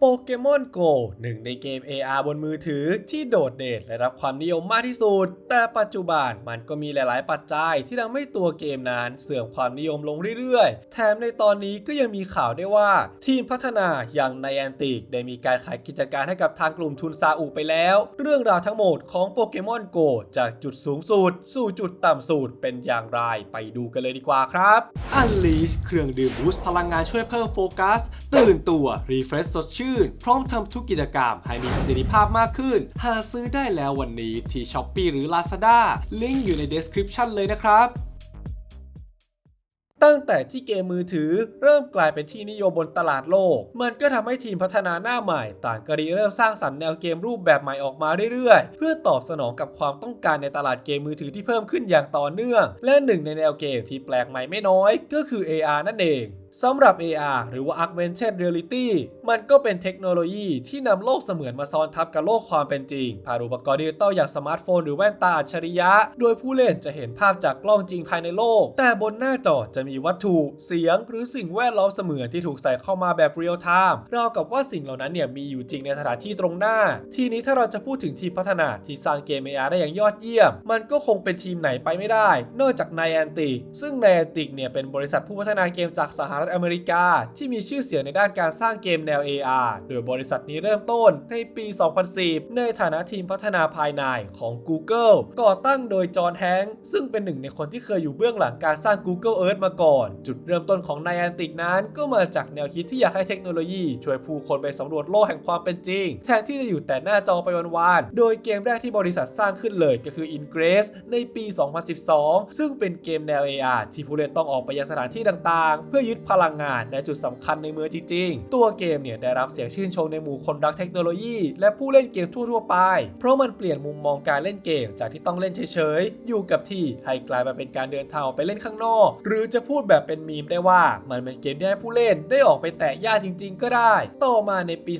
โปเกมอนโกหนึ่งในเกม AR บนมือถือที่โดดเด่นและรับความนิยมมากที่สุด แต่ปัจจุบันมันก็มีหลาย ๆ ปัจจัยที่ทำให้ตัวเกมนั้นเสื่อมความนิยมลงเรื่อย ๆ แถมในตอนนี้ก็ยังมีข่าวได้ว่า ทีมพัฒนาอย่างไนแอนติกได้มีการขายกิจการให้กับทางกลุ่มทุนซาอุไปแล้ว เรื่องราวทั้งหมดของโปเกมอนโกจากจุดสูงสุด สู่จุดต่ำสุดเป็นอย่างไรไปดูกันเลยดีกว่าครับ Unleash เครื่องดื่มบูสต์พลังงานช่วยเพิ่มโฟกัส ตื่นตัวรีเฟรชสดชื่นพร้อมทำทุกกิจกรรมให้มีประสิทธิภาพมากขึ้น หาซื้อได้แล้ววันนี้ที่ s h อ p e e หรือ Lazada ลิงก์อยู่ใน description เลยนะครับตั้งแต่ที่เกมมือถือเริ่มกลายเป็นที่นิยมบนตลาดโลก มันก็ทำให้ทีมพัฒนาหน้าใหม่ ต่างกริเริ่มสร้างสรรค์แนวเกมรูปแบบใหม่ออกมาเรื่อยๆ เพื่อตอบสนองกับความต้องการในตลาดเกมมือถือที่เพิ่มขึ้นอย่างต่อเนื่อง และหนึ่งในแนวเกมที่แปลกใหม่ไม่น้อย ก็คือ AR นั่นเอง สำหรับ AR หรือว่า Augmented Reality มันก็เป็นเทคโนโลยีที่นำโลกเสมือนมาซ้อนทับกับโลกความเป็นจริง ผ่านอุปกรณ์ดิจิตอลอย่างสมาร์ทโฟนหรือแว่นตาอัจฉริยะ โดยผู้เล่นจะเห็นภาพจากกล้องจริงภายในโลก แต่บนหน้าจอจะมีวัตถุ เสียง หรือสิ่งแวดล้อมเสมือนที่ถูกใส่เข้ามาแบบเรียลไทม์ราวกับว่าสิ่งเหล่านั้นเนี่ยมีอยู่จริงในสถานที่ตรงหน้า ทีนี้ถ้าเราจะพูดถึงทีมพัฒนาที่สร้างเกม AR ได้อย่างยอดเยี่ยม มันก็คงเป็นทีมไหนไปไม่ได้ นอกจาก Niantic ซึ่ง Niantic เนี่ยเป็นบริษัทผู้พัฒนาเกมจากสหรัฐอเมริกา ที่มีชื่อเสียงในด้านการสร้างเกมแนว AR โดยบริษัทนี้เริ่มต้นในปี 2010 ในฐานะทีมพัฒนาภายในของ Google ก่อตั้งโดยจอห์นแฮงค์ซึ่งเป็นหนึ่งในคนที่เคยอยู่เบื้องหลังการสร้าง Google Earth มาก่อน จุดเริ่มต้นของ Niantic นั้น ก็มาจากแนวคิดที่อยากให้เทคโนโลยี ช่วยผู้คนไปสำรวจโลกแห่งความเป็นจริง แทนที่จะอยู่แต่หน้าจอไปวันๆโดยเกมแรกที่บริษัทสร้างขึ้นเลยก็คือ Ingress ในปี 2012 ซึ่งเป็นเกมแนว AR ที่ผู้เล่นต้องออกไปยังสถานที่ต่างๆ เพื่อยึดพลังงานในจุดสำคัญในเมืองจริงๆ ตัวเกมเนี่ยได้รับเสียงชื่นชมในหมู่คนรักเทคโนโลยี และผู้เล่นเกมทั่วๆไป เพราะมันเปลี่ยนมุมมองการเล่นเกมจากที่ต้องเล่นเฉยๆ อยู่กับที่ให้กลายมาเป็นการเดินทางออกไปเล่นข้างนอก หรือจะพูดแบบเป็นมีมได้ว่ามันเป็นเกมที่ให้ผู้เล่นได้ออกไปแตะหญ้าจริง ๆ ก็ได้ ต่อมาในปี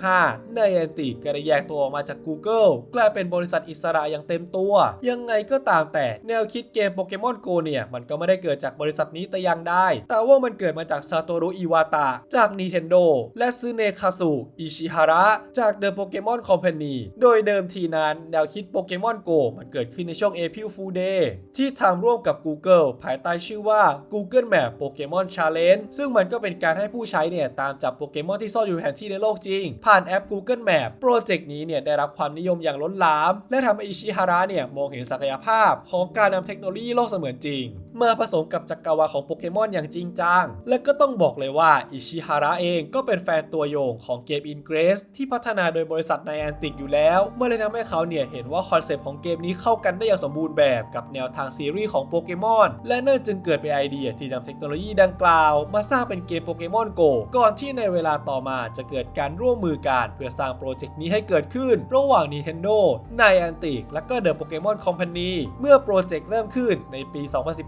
2015 ในแอนติก็ได้แยกตัวออกมาจาก Google กลายเป็นบริษัทอิสระอย่างเต็มตัว ยังไงก็ตามแต่แนวคิดเกมโปเกมอนโกเนี่ยมันก็ไม่ได้เกิดจากบริษัทนี้แต่อย่างใดแต่ว่ามันเกิดมาจากซาโตรุอิวาตะจาก Nintendo และซึเนคาสุอิชิฮาระจาก The Pokemon Company โดยเดิมทีนั้นแนวคิดโปเกมอนโกมันเกิดขึ้นในช่วง April Fool Day ที่ทำร่วมกับ Google ภายใต้ชื่อว่า Google Map Pokemon Challenge ซึ่งมันก็เป็นการให้ผู้ใช้เนี่ยตามจับโปเกมอนที่ซ่อนอยู่แผนที่ในโลกจริง ผ่านแอป Google Map โปรเจกต์นี้เนี่ยได้รับความนิยมอย่างล้นหลาม และทำให้อิชิฮาระเนี่ยมองเห็นศักยภาพของการนำเทคโนโลยีโลกเสมือนจริง มาผสมกับจักรวาลของโปเกมอนอย่างจริงจังและก็ต้องบอกเลยว่าอิชิฮาระเองก็เป็นแฟนตัวยงของเกม Ingress ที่พัฒนาโดยบริษัท Niantic อยู่แล้ว เมื่อเลยทำให้เขาเนี่ยเห็นว่าคอนเซปต์ของเกมนี้เข้ากันได้อย่างสมบูรณ์แบบกับแนวทางซีรีส์ของโปเกมอนและนั่นจึงเกิดเป็นไอเดียที่นำเทคโนโลยีดังกล่าว มาสร้างเป็นเกมโปเกมอนโกก่อนที่ในเวลาต่อมาจะเกิดการร่วมมือกันเพื่อสร้างโปรเจกต์นี้ให้เกิดขึ้น ระหว่าง Nintendo Niantic และก็ The Pokemon Company เมื่อโปรเจกต์เริ่มขึ้นในปี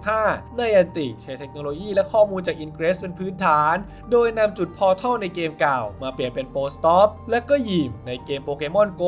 2015 Niantic ใช้เทคโนโลยีและข้อมูลจาก Ingress เป็นพื้นฐาน โดยนำจุดพอร์ทัลในเกมเก่า มาเปลี่ยนเป็นโปสต็อปและก็ยิมในเกมโปเกมอนโก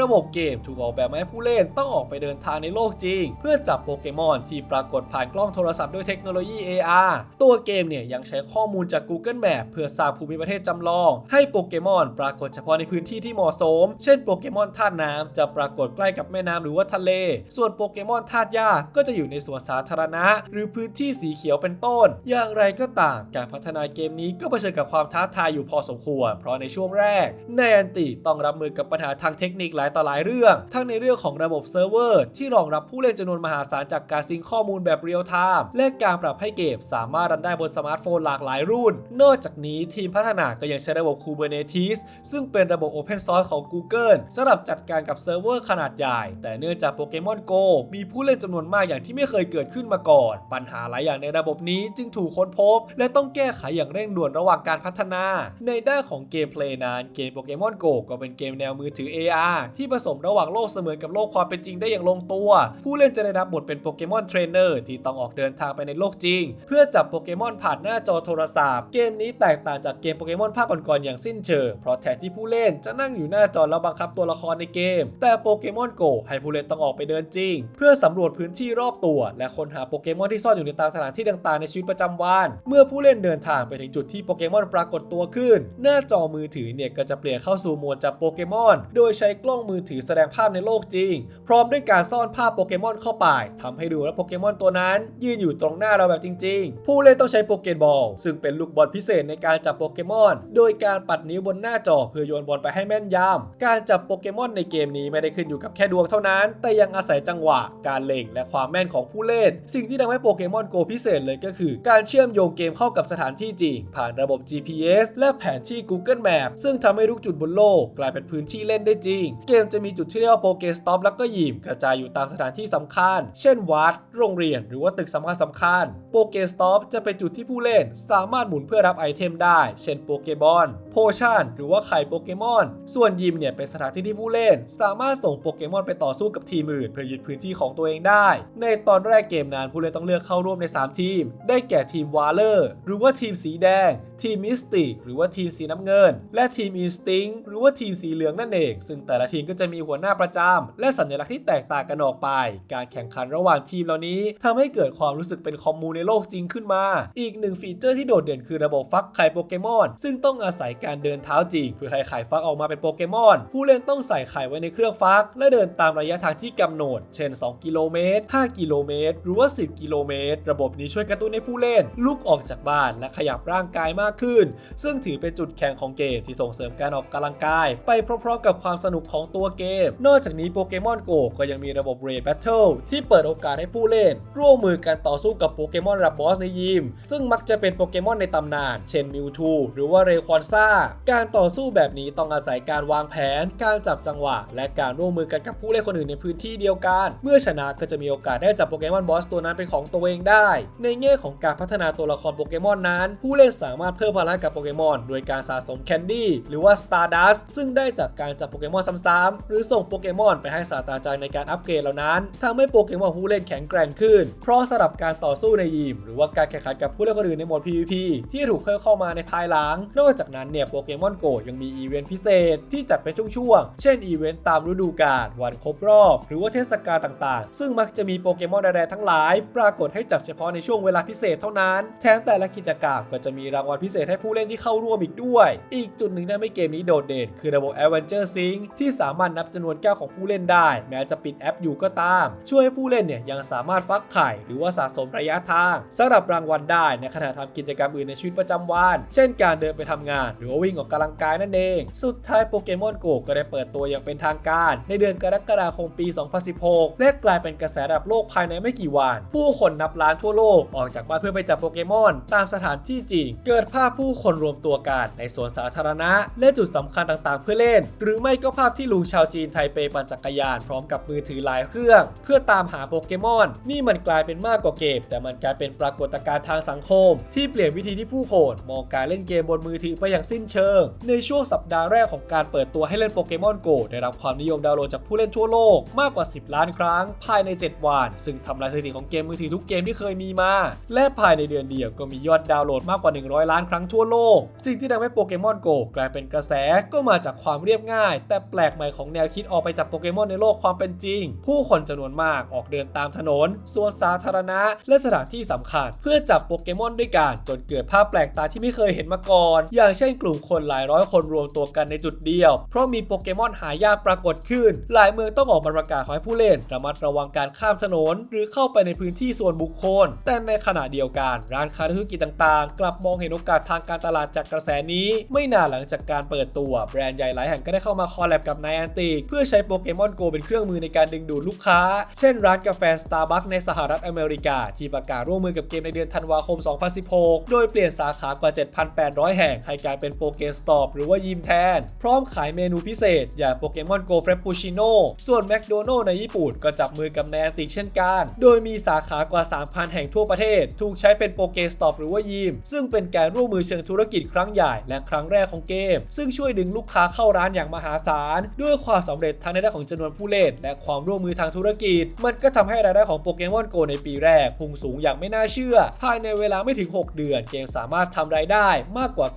ระบบเกมถูกออกแบบมาให้ผู้เล่นต้องออกไปเดินทางในโลกจริง เพื่อจับโปเกมอนที่ปรากฏผ่านกล้องโทรศัพท์ด้วยเทคโนโลยี AR ตัวเกมเนี่ยยังใช้ข้อมูลจาก Google Map เพื่อสร้างภูมิประเทศจำลอง ให้โปเกมอนปรากฏเฉพาะในพื้นที่ที่เหมาะสม เช่นโปเกมอนธาตุน้ำจะปรากฏใกล้กับแม่น้ำหรือว่าทะเล ส่วนโปเกมอนธาตุหญ้าก็จะอยู่ในสวนสาธารณะ หรือพื้นที่สีเขียวเป็นต้น อย่างไรก็ตามการพัฒนาเกมนี้ก็เผชิญกับความท้าทายอยู่พอสมควร เพราะในช่วงแรกในนติต้องรับมือกับปัญหาทางเทคนิคหลายต่อหลายเรื่อง ทั้งในเรื่องของระบบเซิร์ฟเวอร์ที่รองรับผู้เล่นจำนวนมหาศาลจากการซิงข้อมูลแบบเรียลไทม์และการปรับให้เกมสามารถรันได้บนสมาร์ทโฟนหลากหลายรุ่น นอกจากนี้ทีมพัฒนาก็ยังใช้ระบบ Kubernetes ซึ่งเป็นระบบ Open Source ของ Google สำหรับจัดการกับเซิร์ฟเวอร์ขนาดใหญ่ แต่เนื่องจากโปเกมอนโกมีผู้เล่นจำนวนมากอย่างที่ไม่เคยเกิดขึ้นมาก่อน ปัญหาหลายอย่างในระบบนี้จึงถูกค้นพบและต้องแก้ไขอย่างเร่งด่วนระหว่างการพัฒนา ในด้านของเกมเพลย์นั้นเกมโปเกมอนโกก็เป็นเกมแนวมือถือ AR ที่ผสมระหว่างโลกเสมือนกับโลกความเป็นจริงได้อย่างลงตัว ผู้เล่นจะได้รับบทเป็นโปเกมอนเทรนเนอร์ที่ต้องออกเดินทางไปในโลกจริง เพื่อจับโปเกมอนผ่านหน้าจอโทรศัพท์ เกมนี้แตกต่างจากเกมโปเกมอนภาคก่อนๆอย่างสิ้นเชิงเพราะแทนที่ผู้เล่นจะนั่งอยู่หน้าจอแล้วบังคับตัวละครในเกม แต่โปเกมอนโกให้ผู้เล่นต้องออกไปเดินจริง เพื่อสำรวจพื้นที่รอบตัว และค้นหาโปเกมอนที่ซ่อนอยู่ในตามสถานที่ต่างๆในชีวิตประจำวัน เมื่อผู้เล่นเดินทางไปถึงจุดที่โปเกมอนปรากฏตัวขึ้น หน้าจอมือถือเนี่ยก็จะเปลี่ยนเข้าสู่โหมดจับโปเกมอนโดยใช้กล้องมือถือแสดงภาพในโลกจริง พร้อมด้วยการซ่อนภาพโปเกมอนเข้าไปทำให้ดูว่าโปเกมอนตัวนั้น ยืนอยู่ตรงหน้าเราแบบจริง ๆ ผู้เล่นต้องใช้โปเกบอลซึ่งเป็นลูกบอลพิเศษในการจับโปเกมอน โดยการปัดนิ้วบนหน้าจอเพื่อโยนบอลไปให้แม่นยำการจับโปเกมอนในเกมนี้ไม่ได้ขึ้นอยู่กับแค่ดวงเท่านั้น แต่ยังอาศัยจังหวะ การเล็งและความแม่นของผู้เล่น สิ่งที่ทำให้โปเกมอนโกพิเศษเลยก็คือ การเชื่อมโยงเกมเข้ากับสถานที่จริง ผ่านระบบ GPS และแผนที่ Google Map ซึ่งทำให้ทุกจุดบนโลก กลายเป็นพื้นที่เล่นได้จริง เกมจะมีจุดที่เรียกว่าโปเกสต็อปแล้วก็ยิมกระจายอยู่ตามสถานที่สำคัญ เช่นวัด โรงเรียน หรือว่าตึกสำคัญสำคัญโปเกสต็อปจะเป็นจุดที่ผู้เล่น สามารถหมุนเพื่อรับไอเทมได้ เช่นโปเกบอลโพชั่นหรือว่าไข่โปเกมอน ส่วนยิมเนี่ยเป็นสถานที่ที่ผู้เล่น สามารถส่งโปเกมอนไปต่อสู้กับทีมอื่น เพื่อยึดพื้นที่ของตัวเองได้ ในตอนแรกเกมนั้นผู้เล่นต้องเลือกเข้าร่วมใน 3 ทีม ได้แก่ทีมวาเลอร์หรือว่าทีมสีแดง ทีมมิสติกหรือว่าทีมสีน้ำเงิน และทีมอินสติ้งหรือว่าทีมสีเหลืองนั่นเอง ซึ่งแต่ละทีมก็จะมีหัวหน้าประจำและสัญลักษณ์ที่แตกต่างกันออกไป การแข่งขันระหว่างทีมเหล่านี้ทำให้เกิดความรู้สึกเป็นคอมมูในโลกจริงขึ้นมา อีกหนึ่งฟีเจอร์ที่โดดเด่นคือระบบฟักไข่โปเกมอน ซึ่งต้องอาศัยการเดินเท้าจริง เพื่อให้ไข่ฟักออกมาเป็นโปเกมอน ผู้เล่นต้องใส่ไข่ไว้ในเครื่องฟัก และเดินตามระยะทางที่กำหนด เช่น 2 กิโลเมตร 5 กิโลเมตร หรือว่า 10 กิโลเมตร ระบบนี้ช่วยกระตุ้นให้ผู้เล่นลุกออกจากบ้านและขยับร่างกายมากขึ้น ซึ่งถือเป็นจุดแข็งของเกมที่ส่งเสริมการออกกำลังกาย ไปพร้อมๆกับความสนุกของตัวเกม นอกจากนี้โปเกมอนโกก็ยังมีระบบเรดแบทเทิลที่เปิดโอกาสให้ผู้เล่น ร่วมมือกันต่อสู้กับโปเกมอนระดับบอสในยิม ซึ่งมักจะเป็นโปเกมอนในตำนาน เช่นมิวทูหรือว่าเรควอนซ่า การต่อสู้แบบนี้ต้องอาศัยการวางแผน การจับจังหวะ และการร่วมมือกันกับผู้เล่นคนอื่นในพื้นที่เดียวกัน เมื่อชนะก็จะมีโอกาสได้จับโปเกมอนบอสตัวนั้นเป็นของตัวเองได้ ในแง่ของการพัฒนาตัวละครโปเกมอนนั้น ผู้เล่นสามารถเพิ่มพลังกับโปเกมอน โดยการสะสมแคนดี้หรือว่า Stardust ซึ่งได้จากการจับโปเกมอนซ้ำๆหรือส่งโปเกมอนไปให้ศาสตราจารย์ในการอัปเกรดเหล่านั้นทำให้โปเกมอนผู้เล่นแข็งแกร่งขึ้น เพราะสำหรับการต่อสู้ในยิม หรือว่าการแข่งขันกับผู้เล่นคนอื่นในโหมด PVP ที่ถูกเพิ่มเข้ามาในภายหลัง นอกจากนั้นเนี่ยโปเกมอนโกยังมีอีเวนต์พิเศษที่จัดเป็นช่วงๆ เช่นอีเวนต์ตามฤดูกาลวันครบรอบ หรือว่าเทศกาลต่างๆ ซึ่งมักจะมีโปเกมอนแดๆทั้งหลาย ปรากฏให้จับเฉพาะในช่วงเวลาพิเศษเท่านั้น แถมแต่ละกิจกรรมก็จะมีรางวัลพิเศษให้ผู้เล่นที่เข้าร่วมอีกด้วย อีกจุดหนึ่งที่ทำให้เกมนี้โดดเด่นคือระบบ Adventure Sync ที่สามารถนับจำนวนแก้วของผู้เล่นได้ แม้จะปิดแอปอยู่ก็ตาม ช่วยให้ผู้เล่นเนี่ยยังสามารถฟักไข่ หรือว่าสะสมระยะทางสำหรับรางวัลได้ในขณะทำกิจกรรมอื่นในชีวิตประจำวัน เช่นการเดินไปทำงาน หรือว่าวิ่งออกกำลังกายนั่นเอง สุดท้ายโปเกมอนโกก็ได้เปิดตัวอย่างเป็นทางการ ในเดือนกรกฎาคมปี 2016 และกลายเป็นกระแสระดับโลกภายในไม่กี่วัน ผู้คนนับล้านทั่วโลกออกจากบ้านเพื่อไปจับโปเกมอนตามสถานที่จริง เกิดภาพผู้คนรวมตัวกันในสวนสาธารณะ และจุดสำคัญต่างๆ เพื่อเล่น หรือไม่ก็ภาพที่ลุงชาวจีนไทเปปั่นจักรยานพร้อมกับมือถือหลายเครื่อง เพื่อตามหาโปเกมอน นี่มันกลายเป็นมากกว่าเกม แต่มันกลายเป็นปรากฏการณ์ทางสังคม ที่เปลี่ยนวิธีที่ผู้คนมองการเล่นเกมบนมือถือไปอย่างสิ้นเชิง ในช่วงสัปดาห์แรกของการเปิดตัวให้เล่นโปเกมอนโกได้รับความนิยมดาวน์โหลดจากผู้เล่นทั่วโลกมากกว่า 10 ล้านครั้ง ภายใน 7 วัน ซึ่งทำลายสถิติของเกมมือถือทุกเกมที่เคยมีมา และภายในเดือนเดียวก็มียอดดาวน์โหลดมากกว่า 100 ล้านครั้งทั่วโลก สิ่งที่ทำให้โปเกมอนโกกลายเป็นกระแสก็มาจากความเรียบง่าย แต่แปลกใหม่ของแนวคิดออกไปจับโปเกมอนในโลกความเป็นจริง ผู้คนจำนวนมากออกเดินตามถนนสวนสาธารณะ และสถานที่สำคัญ เพื่อจับโปเกมอนด้วยกัน จนเกิดภาพแปลกตาที่ไม่เคยเห็นมาก่อน อย่างเช่นกลุ่มคนหลายร้อยคนรวมตัวกันในจุดเดียว เพราะมีโปเกมอนหายากปรากฏขึ้น หลายเมืองต้องออกมาประกาศให้ผู้เล่นระมัดระวังการข้ามถนน หรือเข้าไปในพื้นที่ส่วนบุคคล แต่ในขณะเดียวกันร้านค้าธุรกิจต่างๆ กลับมองเห็นโอกาสทางการตลาดจากกระแสนี้ ไม่นานหลังจากการเปิดตัวแบรนด์ใหญ่หลายแห่งก็ได้เข้ามาคอลแลบกับนายแอนติกเพื่อใช้โปเกมอนโกเป็นเครื่องมือในการดึงดูดลูกค้า เช่นร้านกาแฟ Starbucks ในสหรัฐอเมริกา ที่ประกาศร่วมมือกับเกมในเดือนธันวาคม 2016 โดยเปลี่ยนสาขากว่า 7,800 แห่ง ให้กลายเป็นโปเกสตอปหรือว่ายิมแทน พร้อมขายเมนูพิเศษ อย่างโปเกมอนโกเฟรปปูชิโน่ส่วนแมคโดนัลล์ในญี่ปุ่นก็จับมือกับแนนติกเช่นกัน โดยมีสาขากว่า 3,000 แห่งทั่วประเทศ ถูกใช้เป็นโปเกสตอปหรือว่ายิมซึ่งเป็นการร่วมมือเชิงธุรกิจครั้งใหญ่และครั้งแรกของเกม ซึ่งช่วยดึงลูกค้าเข้าร้านอย่างมหาศาล ด้วยความสำเร็จทั้งในด้านของจำนวนผู้เล่น และความร่วมมือทางธุรกิจ มันก็ทำให้รายได้ของโปเกมอนโกในปีแรกพุ่งสูงอย่างไม่น่าเชื่อ ภายในเวลาไม่ถึง 6 เดือนเกมสามารถทำรายได้มากกว่า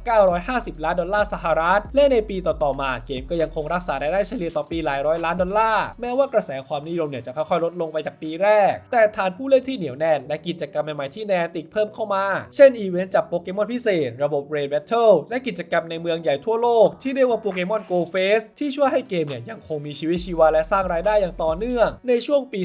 950 ล้านดอลลาร์สหรัฐ และในปีต่อๆมาเกมก็ยังคงรักษารายได้เฉลี่ยต่อปีหลายร้อยล้านดอลลาร์ แม้ว่ากระแสความนิยมเนี่ยจะค่อยๆลดลงไปจากปีแรก แต่ฐานผู้เล่นที่ที่เหนียวแน่นและกิจกรรมใหม่ๆที่แนติกเพิ่มเข้ามาเช่นอีเวนต์จับโปเกมอนพิเศษ ระบบเรนแบทเทิลและกิจกรรมในเมืองใหญ่ทั่วโลกที่เรียกว่าโปเกมอนโกเฟสที่ช่วยให้เกมเนี่ยยังคงมีชีวิตชีวาและสร้างรายได้อย่างต่อเนื่อง ในช่วงปี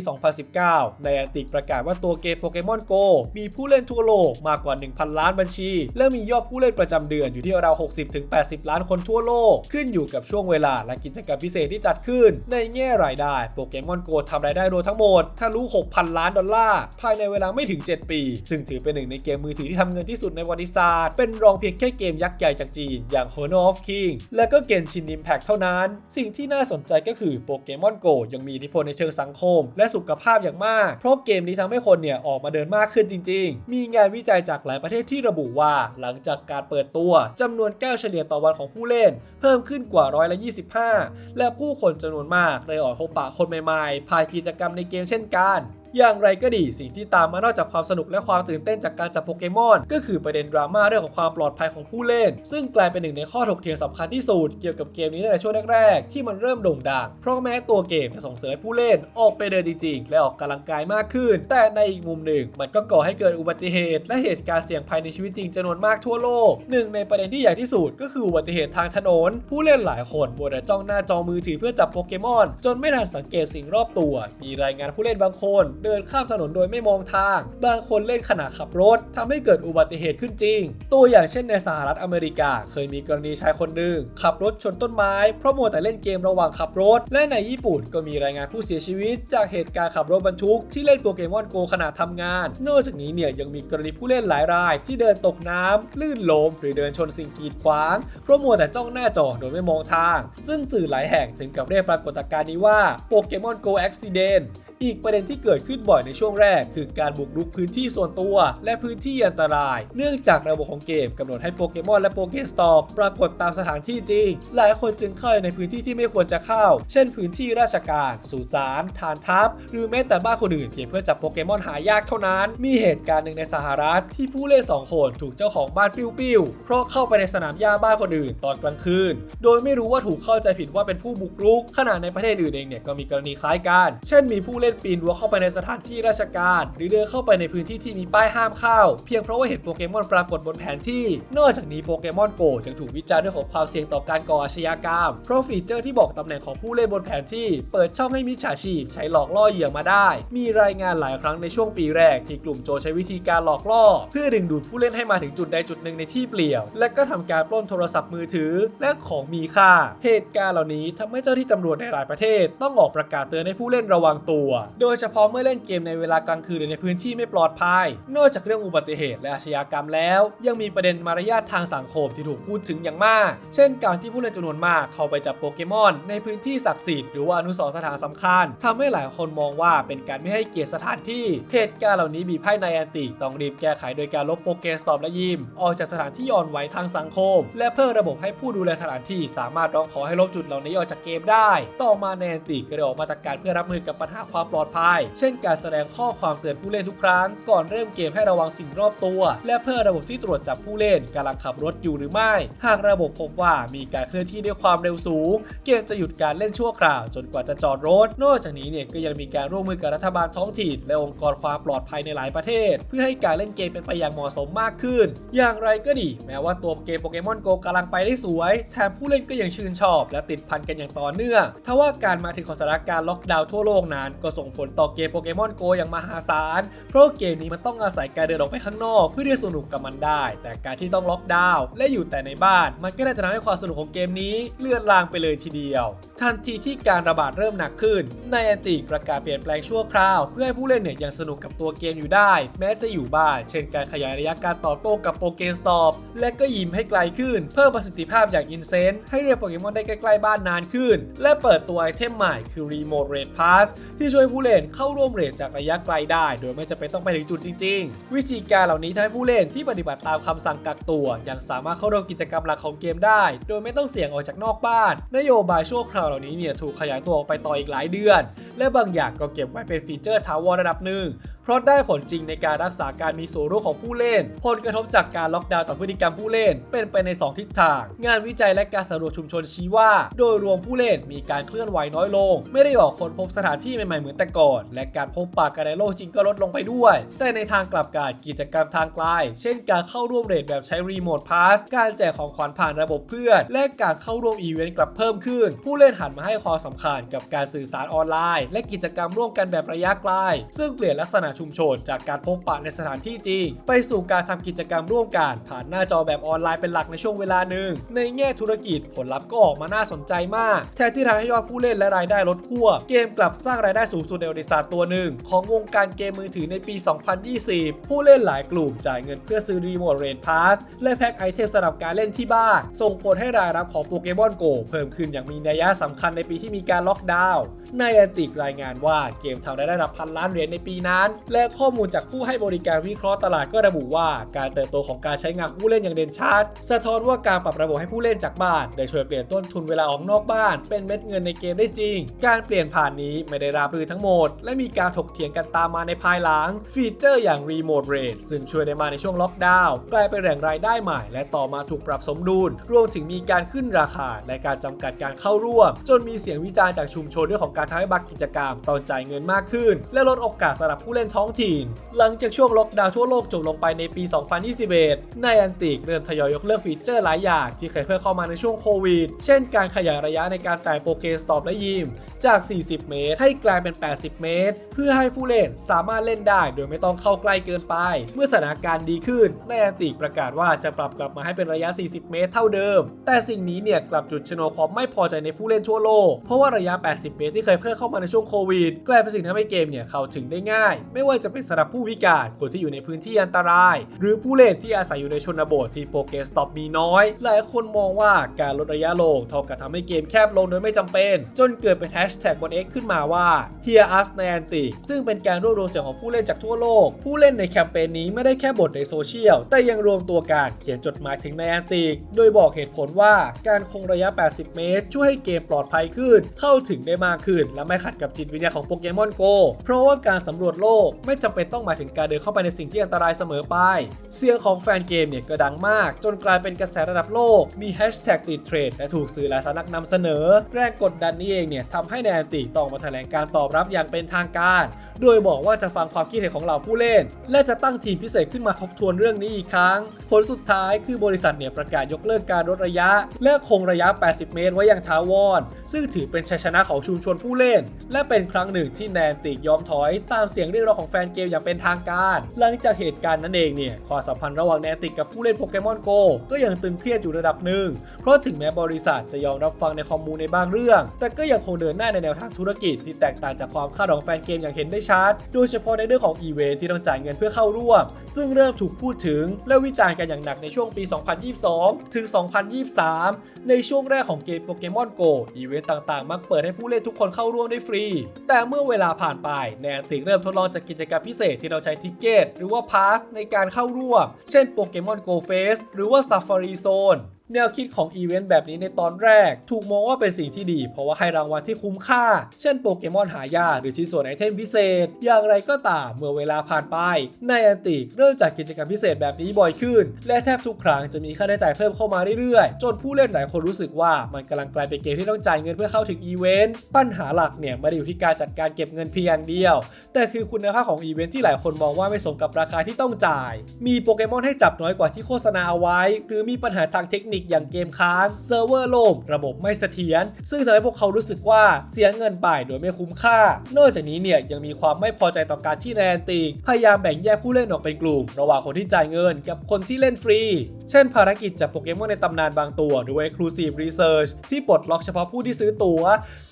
2019 ในแอนติกประกาศว่าตัวเกมโปเกมอนโกมีผู้เล่นทั่วโลกมากกว่า 1,000 ล้านบัญชี และมียอดผู้เล่นประจำเดือนอยู่ที่ราว60-80 ล้านคนทั่วโลก ขึ้นอยู่กับช่วงเวลาและกิจกรรมพิเศษที่จัดขึ้น ในแง่รายได้โปเกมอนโกทำรายได้รวมทั้งหมดทะลุ6,000 ล้านดอลลาร์ภายในเวลาไม่ถึง 7 ปี ซึ่งถือเป็นหนึ่งในเกมมือถือที่ทำเงินที่สุดในประวัติศาสตร์ เป็นรองเพียงแค่เกมยักษ์ใหญ่จากจีน อย่าง Honor of King และก็เกมชิน Impact เท่านั้น สิ่งที่น่าสนใจก็คือโปเกมอนโกยังมีอิทธิพลในเชิงสังคม และสุขภาพอย่างมาก เพราะเกมนี้ทำให้คนเนี่ยออกมาเดินมากขึ้นจริง ๆ มีงานวิจัยจากหลายประเทศที่ระบุว่า หลังจากการเปิดตัวจำนวนแก้วเฉลี่ยต่อวันของผู้เล่น เพิ่มขึ้นกว่าร้อยละ25 และผู้คนจำนวนมากได้ออกพบปะคนใหม่ๆผ่านกิจกรรมในเกมเช่นกัน อย่างไรก็ดีสิ่งที่ตามมานอกจากความสนุกและความตื่นเต้นจากการจับโปเกมอน ก็คือประเด็นดราม่าเรื่องของความปลอดภัยของผู้เล่น ซึ่งกลายเป็นหนึ่งในข้อถกเถียงสำคัญที่สุดเกี่ยวกับเกมนี้ตั้งแต่ช่วงแรกๆที่มันเริ่มโด่งดังเพราะแม้ตัวเกมจะส่งเสริมให้ผู้เล่นออกไปเดินจริงๆและออกกำลังกายมากขึ้น แต่ในอีกมุมหนึ่ง มันก็ก่อให้เกิดอุบัติเหตุ และเหตุการณ์เสี่ยงภัยในชีวิตจริงจำนวนมากทั่วโลกหนึ่งในประเด็นที่ใหญ่ที่สุดก็คืออุบัติเหตุทางถนน ผู้เล่นหลายคนมัวแต่จ้องหน้าจอมือถือเพื่อจับโปเกมอน จนไม่ทันสังเกตสิ่งรอบตัว มีรายงานผู้เล่นบางคนเดินข้ามถนนโดยไม่มองทาง บางคนเล่นขณะขับรถทำให้เกิดอุบัติเหตุขึ้นจริง ตัวอย่างเช่นในสหรัฐอเมริกา เคยมีกรณีชายคนหนึ่งขับรถชนต้นไม้ เพราะมัวแต่เล่นเกมระหว่างขับรถ และในญี่ปุ่นก็มีรายงานผู้เสียชีวิต จากเหตุการณ์ขับรถบรรทุกที่เล่นโปเกมอนโกขณะทำงาน นอกจากนี้เนี่ยยังมีกรณีผู้เล่นหลายราย ที่เดินตกน้ำลื่นล้มหรือเดินชนสิ่งกีดขวางเพราะมัวแต่จ้องหน้าจอโดยไม่มองทาง ซึ่งสื่อหลายแห่งถึงกับเรียกปรากฏการณ์นี้ว่าโปเกมอนโกอุบิเหตุ อีกประเด็นที่เกิดขึ้นบ่อยในช่วงแรก คือการบุกรุกพื้นที่ส่วนตัว และพื้นที่อันตราย เนื่องจากระบบของเกมกำหนดให้โปเกมอนและโปเกสตอปปรากฏตามสถานที่จริง หลายคนจึงเข้าในพื้นที่ที่ไม่ควรจะเข้า เช่น พื้นที่ราชการ สุสานฐานทัพ หรือแม้แต่บ้านคนอื่นเพียงเพื่อจับโปเกมอนหายากเท่านั้น มีเหตุการณ์หนึ่งในสหรัฐที่ผู้เล่นสองคนถูกเจ้าของบ้านปิ้วๆเพราะเข้าไปในสนามหญ้าบ้านคนอื่นตอนกลางคืน โดยไม่รู้ว่าถูกเข้าใจผิดว่าเป็นผู้บุกรุกขณะในประเทศอื่นเองเนี่ยก็มีกรณีคล้ายกัน เช่นมีผู้เล่นปีนรั้วเข้าไปในสถานที่ราชการ หรือเดินเข้าไปในพื้นที่ที่มีป้ายห้ามเข้า เพียงเพราะว่าเห็นโปเกมอนปรากฏบนแผนที่ นอกจากนี้โปเกมอนโกยังถูกวิจารณ์เรื่องของความเสี่ยงต่อการก่ออาชญากรรม เพราะฟีเจอร์ที่บอกตำแหน่งของผู้เล่นบนแผนที่ เปิดช่องให้มิจฉาชีพใช้หลอกล่อเหยื่อมาได้ มีรายงานหลายครั้งในช่วงปีแรก ที่กลุ่มโจใช้วิธีการหลอกล่อ เพื่อดึงดูดผู้เล่นให้มาถึงจุดใดจุดหนึ่งในที่เปลี่ยว และก็ทำการปล้นโทรศัพท์มือถือ และของมีค่า เหตุการณ์เหล่านี้ทำให้เจ้าที่ตำรวจในหลายประเทศ ต้องออกประกาศเตือนให้ผู้เล่นระวังตัวโดยเฉพาะเมื่อเล่นเกมในเวลากลางคืนหรือในพื้นที่ไม่ปลอดภัย นอกจากเรื่องอุบัติเหตุและอาชญากรรมแล้ว ยังมีประเด็นมารยาททางสังคมที่ถูกพูดถึงอย่างมาก เช่น การที่ผู้เล่นจำนวนมากเข้าไปจับโปเกมอน ในพื้นที่ศักดิ์สิทธิ์หรือว่าอนุสรณ์สถานสำคัญทำให้หลายคนมองว่าเป็นการไม่ให้เกียรติสถานที่ เหตุการณ์เหล่านี้บีบให้นายแอนติกต้องรีบแก้ไขโดยการลบโปเกสตอปและยิม ออกจากสถานที่อ่อนไหวทางสังคม และเพิ่มระบบให้ผู้ดูแลสถานที่สามารถร้องขอให้ลบจุดเหล่านี้ออกจากเกมได้ ต่อมาแนนติกก็ได้ออกมาตรการเพื่อรับมือกับปัญหาความปลอดภัย เช่นการแสดงข้อความเตือนผู้เล่นทุกครั้ง ก่อนเริ่มเกมให้ระวังสิ่งรอบตัว และเพิ่มระบบที่ตรวจจับผู้เล่นกำลังขับรถอยู่หรือไม่ หากระบบพบว่ามีการเคลื่อนที่ด้วยความเร็วสูง เกมจะหยุดการเล่นชั่วคราว จนกว่าจะจอดรถ นอกจากนี้เนี่ยก็ยังมีการร่วมมือกับรัฐบาลท้องถิ่น และองค์กรความปลอดภัยในหลายประเทศ เพื่อให้การเล่นเกมเป็นไปอย่างเหมาะสมมากขึ้น อย่างไรก็ดี แม้ว่าตัวเกมโปเกมอนโกกำลังไปได้สวย แถมผู้เล่นก็ยังชื่นชอบ และติดพันกันอย่างต่อเนื่องทว่าการมาถึงของสถานการณ์ล็อกดาวน์ทั่วโลกนั้นก็ส่งผลต่อเกมโปเกมอนโกอย่างมหาศาล เพราะเกมนี้มันต้องอาศัยการเดินออกไปข้างนอกเพื่อที่จะสนุกกับมันได้ แต่การที่ต้องล็อกดาวน์และอยู่แต่ในบ้าน มันก็น่าจะทำให้ความสนุกของเกมนี้เลื่อนลางไปเลยทีเดียว ทันทีที่การระบาดเริ่มหนักขึ้นนายแอนติกประกาศเปลี่ยนแปลงชั่วคราว เพื่อให้ผู้เล่นเนี่ยยังสนุกกับตัวเกมอยู่ได้ แม้จะอยู่บ้าน เช่นการขยายระยะการต่อโต้กับโปเกสตอปและก็ยิมให้ไกลขึ้น เพิ่มประสิทธิภาพอย่างอินเซนให้เรียกโปเกมอนได้ใกล้ๆบ้านนานขึ้น และเปิดตัวไอเทมใหม่คือ Remote Raid Pass ที่ช่วยผู้เล่นเข้าร่วมเรทจากระยะไกลได้ โดยไม่จำเป็นต้องไปถึงจุดจริง ๆ วิธีการเหล่านี้ทำให้ผู้เล่นที่ปฏิบัติตามคำสั่งกักตัว ยังสามารถเข้าร่วมกิจกรรมหลักของเกมได้ โดยไม่ต้องเสี่ยงออกจากนอกบ้าน นโยบายชั่วคราวเหล่านี้เนี่ยถูกขยายตัวออกไปต่ออีกหลายเดือน และบางอย่างก็เก็บไว้เป็นฟีเจอร์ทาวเวอร์ระดับหนึ่ง เพราะได้ผลจริงในการรักษาการมีส่วนร่วมของผู้เล่น ผลกระทบจากการล็อกดาวน์ต่อพฤติกรรมผู้เล่น เป็นไปใน 2 ทิศทาง งานวิจัยและการสำรวจชุมชนชี้ว่า โดยรวมผู้เล่นมีการเคลื่อนไหวน้อยลง ไม่ได้ออกคนพบสถานที่ใหม่ๆเหมือนแต่ก่อน และการพบปะกันในโลกจริงก็ลดลงไปด้วย แต่ในทางกลับกันกิจกรรมทางไกลเช่น การเข้าร่วมเรทแบบใช้รีโมทพาสการแจกของขวัญผ่านระบบเพื่อนและการเข้าร่วมอีเวนต์กลับเพิ่มขึ้น ผู้เล่นหันมาให้ความสำคัญกับการสื่อสารออนไลน์ และกิจกรรมร่วมกันแบบระยะไกล ซึ่งเปลี่ยนลักษณะชุมชน จากการพบปะในสถานที่จริง ไปสู่การทำกิจกรรมร่วมกัน ผ่านหน้าจอแบบออนไลน์เป็นหลักในช่วงเวลาหนึ่ง ในแง่ธุรกิจผลลัพธ์ก็ออกมาน่าสนใจมาก แทนที่ทำให้ยอดผู้เล่นและรายได้ลดขั้วเกมกลับสร้างรายได้สูงสุดในประวัติศาสตร์ตัวหนึ่ง ของวงการเกมมือถือในปี 2020 ผู้เล่นหลายกลุ่มจ่ายเงินเพื่อซื้อรีโมทเรนพาสและแพ็คไอเทมสำหรับการเล่นที่บ้านส่งผลให้รายรับของโปเกมอนโกเพิ่มขึ้นอย่างมีนัยยะสำคัญในปีที่มีการล็อกดาวน์ในแอติกรายงานว่าเกมทำรายได้ระดับพันล้านเหรียญในปีนั้นและข้อมูลจากผู้ให้บริการวิเคราะห์ตลาดก็ระบุว่า การเติบโตของการใช้งานผู้เล่นอย่างเด่นชัด สะท้อนว่าการปรับระบบให้ผู้เล่นจากบ้านได้ช่วยเปลี่ยนต้นทุนเวลาออกนอกบ้าน เป็นเม็ดเงินในเกมได้จริง การเปลี่ยนผ่านนี้ไม่ได้ราบรื่นทั้งหมด และมีการถกเถียงกันตามมาในภายหลัง ฟีเจอร์อย่าง Remote Rate ซึ่งช่วยได้มาในช่วงล็อกดาวน์กลายเป็นแหล่งรายได้ใหม่ และต่อมาถูกปรับสมดุล รวมถึงมีการขึ้นราคาและการจำกัดการเข้าร่วม จนมีเสียงวิจารณ์จากชุมชนเรื่องของการทำให้บักกิจกรรมตอนจ่ายเงินมากขึ้น และลดโอกาสสำหรับผู้เล่นท้องถิ่น หลังจากช่วงล็อกดาวน์ทั่วโลกจบลงไปในปี 2021ในอันติกเริ่มทยอยยกเลิกฟีเจอร์หลายอย่างที่เคยเพิ่มเข้ามาในช่วงโควิด เช่นการขยายระยะในการแตะโปเกสตอปและยิม จาก 40 เมตร ให้กลายเป็น 80 เมตร เพื่อให้ผู้เล่นสามารถเล่นได้โดยไม่ต้องเข้าใกล้เกินไป เมื่อสถานการณ์ดีขึ้นในอันติกประกาศว่าจะปรับกลับมาให้เป็นระยะ 40 เมตร เท่าเดิม แต่สิ่งนี้เนี่ยกลับจุดชนวนความไม่พอใจในผู้เล่นทั่วโลก เพราะว่าระยะ 80 เมตรที่เคยเพิ่มเข้ามาในช่วงโควิด กลายเป็นสิ่งที่ทำให้เกมเนี่ยเข้าถึงได้ง่าย ไม่ว่าจะเป็นสำหรับผู้พิการคนที่อยู่ในพื้นที่อันตราย หรือผู้เล่นที่อาศัยอยู่ในชนบทที่โปเกสต็อปมีน้อย หลายคนมองว่าการลดระยะลงเท่ากับทำให้เกมแคบลงโดยไม่จำเป็น จนเกิดเป็นแฮชแท็กบน X ขึ้นมาว่า Hear Us n a n t i c ซึ่งเป็นการรวบรวมเสียงของผู้เล่นจากทั่วโลก ผู้เล่นในแคมเปญนี้ไม่ได้แค่บทในโซเชียล แต่ยังรวมตัวกันเขียนจดหมายถึง n a n t i c โดยบอกเหตุผลว่าการคงระยะ 80 เมตร ช่วยให้เกมปลอดภัยขึ้น เข้าถึงได้มากขึ้น และไม่ขัดกับจิตวิญญาณของโปเกมอนโกเพราะว่าการสำรวจโลกไม่จำเป็นต้องหมายถึงการเดินเข้าไปในสิ่งที่อันตรายเสมอไป เสียงของแฟนเกมเนี่ยก็ดังมาก จนกลายเป็นกระแสระดับโลก มีแฮชแท็กติดเทรดและถูกสื่อหลายสำนักนำเสนอ แรงกดดันนี้เองเนี่ยทำให้แนนติต้องมาแถลงการตอบรับอย่างเป็นทางการ โดยบอกว่าจะฟังความคิดเห็นของเหล่าผู้เล่น และจะตั้งทีมพิเศษขึ้นมาทบทวนเรื่องนี้อีกครั้ง ผลสุดท้ายคือบริษัทเนี่ยประกาศยกเลิกการลดระยะ และคงระยะ 80 เมตร ไว้อย่างถาวรซึ่งถือเป็นชัยชนะของชุมชนผู้เล่น และเป็นครั้งหนึ่งที่แนนติยอมถอยตามเสียงเรียกร้องของแฟนเกมอย่างเป็นทางการ หลังจากเหตุการณ์นั้นเองเนี่ยความสัมพันธ์ระหว่างแนนติกกับผู้เล่นโปเกมอนโกก็ยังตึงเครียดอยู่ระดับหนึ่ง เพราะถึงแม้บริษัทจะยอมรับฟังในข้อมูลในบางเรื่อง แต่ก็ยังคงเดินหน้าในแนวทางธุรกิจที่แตกต่างจากความคาดของแฟนเกมอย่างเห็นได้ชัด โดยเฉพาะในเรื่องของอีเวนท์ที่ต้องจ่ายเงินเพื่อเข้าร่วม ซึ่งเริ่มถูกพูดถึง และวิจารณ์กันอย่างหนักในช่วงปี 2022 ถึง 2023 ในช่วงแรกของเกมโปเกมอนโกอีเวนต์ต่างๆ มักเปิดให้ผู้เล่นทุกคนเข้าร่วมได้ฟรี แต่เมื่อเวลาผ่านไปแนติกเริ่มทดลองจากกิจกรรมพิเศษที่เราใช้ทิกเก็ตหรือว่าพาสในการเข้าร่วม เช่นโปเกมอนโกเฟสหรือว่า Safari Zone แนวคิดของอีเวนต์แบบนี้ในตอนแรก ถูกมองว่าเป็นสิ่งที่ดี เพราะว่าให้รางวัลที่คุ้มค่า เช่นโปเกมอนหายากหรือชิ้นส่วนไอเทมพิเศษ อย่างไรก็ตามเมื่อเวลาผ่านไป ในอันติกเริ่มจากกิจกรรมพิเศษแบบนี้บ่อยขึ้น และแทบทุกครั้งจะมีค่าใช้จ่ายเพิ่มเข้ามาเรื่อยๆ จนผู้เล่นหลายคนรู้สึกว่ามันกำลังกลายเป็นเกมที่ต้องจ่ายเงินเพื่อเข้าถึงอีเวนต์ปัญหาหลักเนี่ยไม่ได้อยู่ที่การจัดการเก็บเงินเพียงอย่างเดียว แต่คือคุณภาพของอีเวนต์ที่หลายคนมองว่าไม่สมกับราคาที่ต้องจ่าย มีโปเกมอนให้จับน้อยกว่าที่โฆษณาเอาไว้ หรือมีปัญหาทางเทคนิคอย่างเกมค้าง เซิร์ฟเวอร์ล่ม ระบบไม่เสถียร ซึ่งทำให้พวกเขารู้สึกว่าเสียเงินไปโดยไม่คุ้มค่า นอกจากนี้เนี่ยยังมีความไม่พอใจต่อการที่แนนติกพยายามแบ่งแยกผู้เล่นออกเป็นกลุ่ม ระหว่างคนที่จ่ายเงินกับคนที่เล่นฟรี เช่น ภารกิจจับโปเกมอนในตำนานบางตัวหรือ Exclusive Research ที่ปลดล็อกเฉพาะผู้ที่ซื้อตั๋ว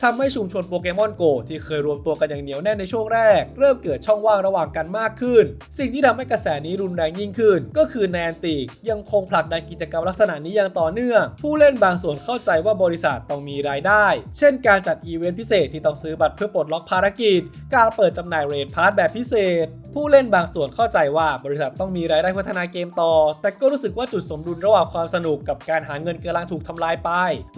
ทำให้ชุมชนโปเกมอนโกที่เคยรวมตัวกันอย่างเหนียวแน่นในช่วงแรก เริ่มเกิดช่องว่างระหว่างกันมากขึ้น สิ่งที่ทำให้กระแสนี้รุนแรงยิ่งขึ้น ก็คือแนนติกยังคงผลักดันกิจกรรมลักษณะนี้อย่างต่อเนื่อง ผู้เล่นบางส่วนเข้าใจว่าบริษัทต้องมีรายได้ เช่นการจัดอีเวนต์พิเศษที่ต้องซื้อบัตรเพื่อปลดล็อกภารกิจ การเปิดจำหน่ายเรทพาร์ทแบบพิเศษ ผู้เล่นบางส่วนเข้าใจว่าบริษัทต้องมีรายได้พัฒนาเกมต่อ แต่ก็รู้สึกว่าจุดสมดุลระหว่างความสนุกกับการหาเงินกำลังถูกทำลายไป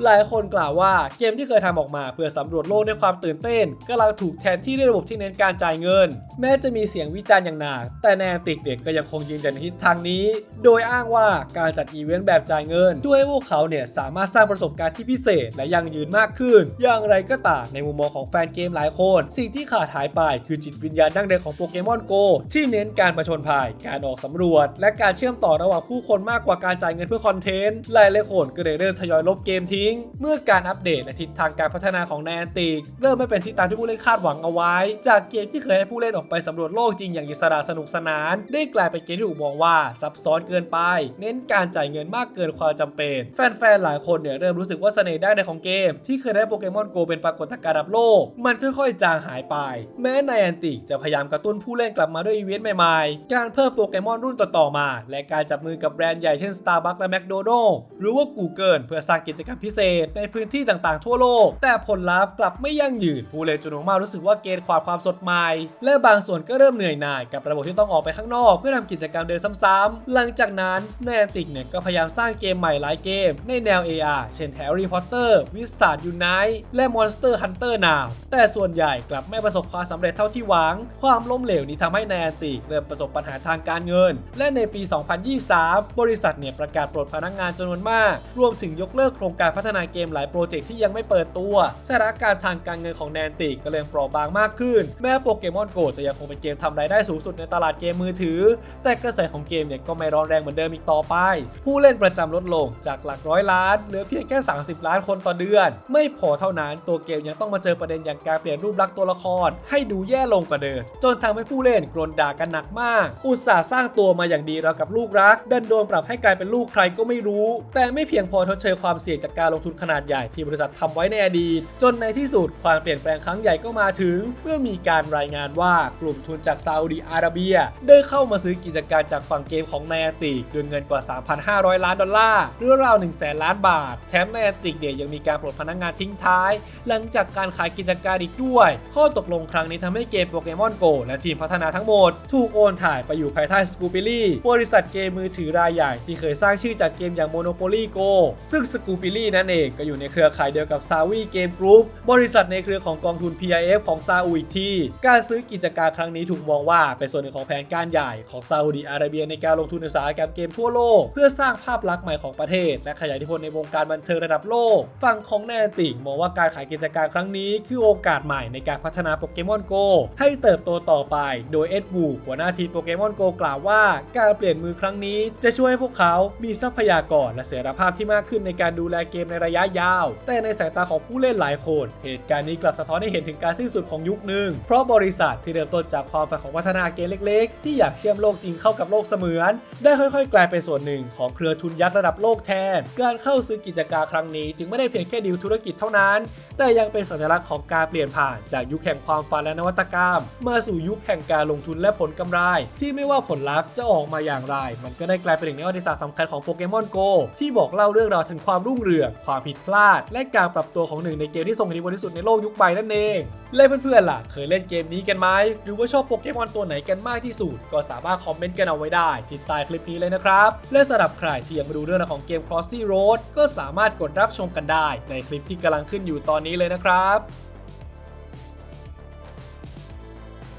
หลายคนกล่าวว่าเกมที่เคยทำออกมาเพื่อสำรวจโลกด้วยความตื่นเต้นกำลังถูกแทนที่ด้วยระบบที่เน้นการจ่ายเงิน แม้จะมีเสียงวิจารณ์อย่างหนักแต่แนนติกเด็กก็ยังคงยืนยันทิศทางนี้ โดยอ้างว่าการจัดอีเวนต์แบบจ่ายเงินช่วยให้พวกเขาเนี่ยสามารถสร้างประสบการณ์ที่พิเศษและยั่งยืนมากขึ้น อย่างไรก็ตามในมุมมองของแฟนเกมหลายคน สิ่งที่ขาดหายไปคือจิตวิญญาณดั้งเดิมของโปเกมอนโกที่เน้นการประชนภัยการออกสำรวจ และการเชื่อมต่อระหว่างผู้คนมากกว่าการจ่ายเงินเพื่อคอนเทนต์หลายหลายคนก็เลยเริ่มทยอยลบเกมทิ้ง เมื่อการอัปเดตและทิศทางการพัฒนาของแนนติก เริ่มไม่เป็นที่ตามที่ผู้เล่นคาดหวังเอาไว้ จากเกมที่เคยให้ผู้เล่นออกไปสำรวจโลกจริงอย่างอิสระสนุกสนาน ได้กลายเป็นเกมที่ถูกมองว่าซับซ้อนเกินไป เน้นการจ่ายเงินมากเกินความจำเป็น แฟนๆหลายคนเนี่ยเริ่มรู้สึกว่าเสน่ห์ด้านในของเกม ที่เคยได้โปเกมอนโกเป็นปรากฏการณ์ระดับโลก มันค่อยๆ จางหายไป แม้ในแอนติกจะพยายามกระตุ้นผู้เล่นกลับมาด้วยอีเวนต์ใหม่ๆ การเพิ่มโปเกมอนรุ่นต่อๆมา และการจับมือกับแบรนด์ใหญ่เช่น Starbucks และ McDonald's หรือว่า Google เพื่อสร้างกิจกรรมพิเศษในพื้นที่ต่างๆทั่วโลก แต่ผลลัพธ์กลับไม่ยั่งยืนผู้เล่นจำนวนมากรู้สึกว่าเกณฑ์ความความสดใหม่ และบางส่วนก็เริ่มเหนื่อยหน่ายกับระบบที่ต้องออกไปข้างนอก เพื่อทำกิจกรรมเดินซ้ำๆหลังจากนั้นแนนติกเนี่ยก็พยายามสร้างเกมใหม่หลายเกม ในแนว AR เช่น Harry Potter Wizard Unite และ Monster Hunter Now แต่ส่วนใหญ่กลับไม่ประสบความสำเร็จเท่าที่หวัง ความล้มเหลวนี้ทำให้แนนติกเริ่มประสบปัญหาทางการเงิน และในปี 2023 บริษัทเนี่ยประกาศปลดพนักงานจำนวนมาก รวมถึงยกเลิกโครงการพัฒนาเกมหลายโปรเจกต์ที่ยังไม่เปิดตัวสถานการณ์ทางการเงินของแนนติกก็เริ่มเปราะบางมากขึ้น แม้โปเกมอนโกจะยังคงเป็นเกมทำรายได้สูงสุดในตลาดเกมมือถือ แต่กระแสของเกมเนี่ยก็ไม่ร้อนแรงเหมือนเดิมอีกต่อไป ผู้เล่นประจำลดลงจากหลักร้อยล้านเหลือเพียงแค่ 30 ล้านคนต่อเดือน ไม่พอเท่านั้นตัวเกมยังต้องมาเจอประเด็นอย่างการเปลี่ยนรูปลักษณ์ตัวละคร ให้ดูแย่ลงกว่าเดิมจนทำให้ผู้เล่นกรนด่ากันหนักมาก อุตส่าห์สร้างตัวมาอย่างดีเรากับลูกรัก ดันโดนปรับให้กลายเป็นลูกใครก็ไม่รู้ แต่ไม่เพียงพอทดเชยความเสี่ยงจากการลงทุนขนาดใหญ่ที่บริษัททำไว้ในอดีต จนในที่สุดความเปลี่ยนแปลงครั้งใหญ่ก็มาถึง เมื่อมีการรายงานว่ากลุ่มทุนจากซาอุดีอาระเบีย ได้เข้ามาซื้อกิจการจากฝั่งเกมของแอนติกด้วยเงินกว่า 3,500 ล้านดอลลาร์หรือราว1 0 0 0 0ล้านบาท แถมแอนติกเดียยังมีการปลดพนักงานทิ้งท้าย หลังจากการขายกิจการอีกด้วย ข้อตกลงครั้งนี้ทำให้เกมโปเกมอนโกและทีมพัฒนาทั้งหมด ถูกโอนถ่ายไปอยู่ภายใต้สกูปิลี่บริษัทเกมมือถือรายใหญ่ที่เคยสร้างชื่อจากเกมอย่าง Monopoly Go ซึ่งสกูปิลี่นั่นเองก็อยู่ในเครือข่ายเดียวกับซาวีเกมกรุ๊ปบริษัทในเครือของกองทุน PIF ของซาอุอีกทีการซื้อกิจการครั้งนี้ถูกมองว่าเป็นส่วนหนึ่งของแผนการใหญ่ของซาอุดีอาระเบียในการลงทุนในอุตสาหกรรมเกมทั่วโลก เพื่อสร้างภาพลักษณ์ใหม่ของประเทศ และขยายอิทธิพลในวงการบันเทิงระดับโลก ฝั่งของแนนติกมองว่าการขายกิจการครั้งนี้ คือโอกาสใหม่ในการพัฒนาโปเกมอนโกให้เติบโตต่อไป โดยเอ็ดบูหัวหน้าทีมโปเกมอนโกกล่าวว่า การเปลี่ยนมือครั้งนี้จะช่วยให้พวกเขามีทรัพยากรและเสรีภาพที่มากขึ้นในการดูแลเกมในระยะยาว แต่ในสายตาของผู้เล่นหลายคน เหตุการณ์นี้กลับสะท้อนให้เห็นถึงการสิ้นสุดของยุคหนึ่ง เพราะบริษัทที่เริ่มต้นจากความฝันของพัฒนาเกมเล็ก ๆ ที่อยากเชื่อมโลกจริงเข้ากับโลกเสมือน ได้ค่อยๆ กลายเป็นส่วนหนึ่งของเครือทุนยักษ์ระดับโลกแทน การเข้าซื้อกิจการครั้งนี้ จึงไม่ได้เพียงแค่ดีลธุรกิจเท่านั้น แต่ยังเป็นสัญลักษณ์ของการเปลี่ยนผ่านจากยุคแห่งความฝันและนวัตกรรม มาสู่ยุคแห่งการลงทุนและผลกำไร ที่ไม่ว่าผลลัพธ์จะออกมาอย่างไร มันก็ได้กลายเป็นหนึ่งในประวัติศาสตร์สำคัญของโปเกมอนโกที่บอกเล่าเรื่องราวถึงความรุ่งเรือง ความผิดพลาด และการปรับตัวของหนึ่งในเกมที่ทรงอิทธิพลที่สุดในโลกยุคใหม่นั่นเองเล่นเพื่อนๆล่ะ เคยเล่นเกมนี้กันไหมหรือว่าชอบโปเกมอนตัวไหนกันมากที่สุด ก็สามารถคอมเมนต์กันเอาไว้ได้ที่ใต้คลิปนี้เลยนะครับ และสำหรับใครที่ยังไม่ดูเรื่องราวของเกม Crossy Road ก็สามารถกดรับชมกันได้ในคลิปที่กำลังขึ้นอยู่ตอนนี้เลยนะครับ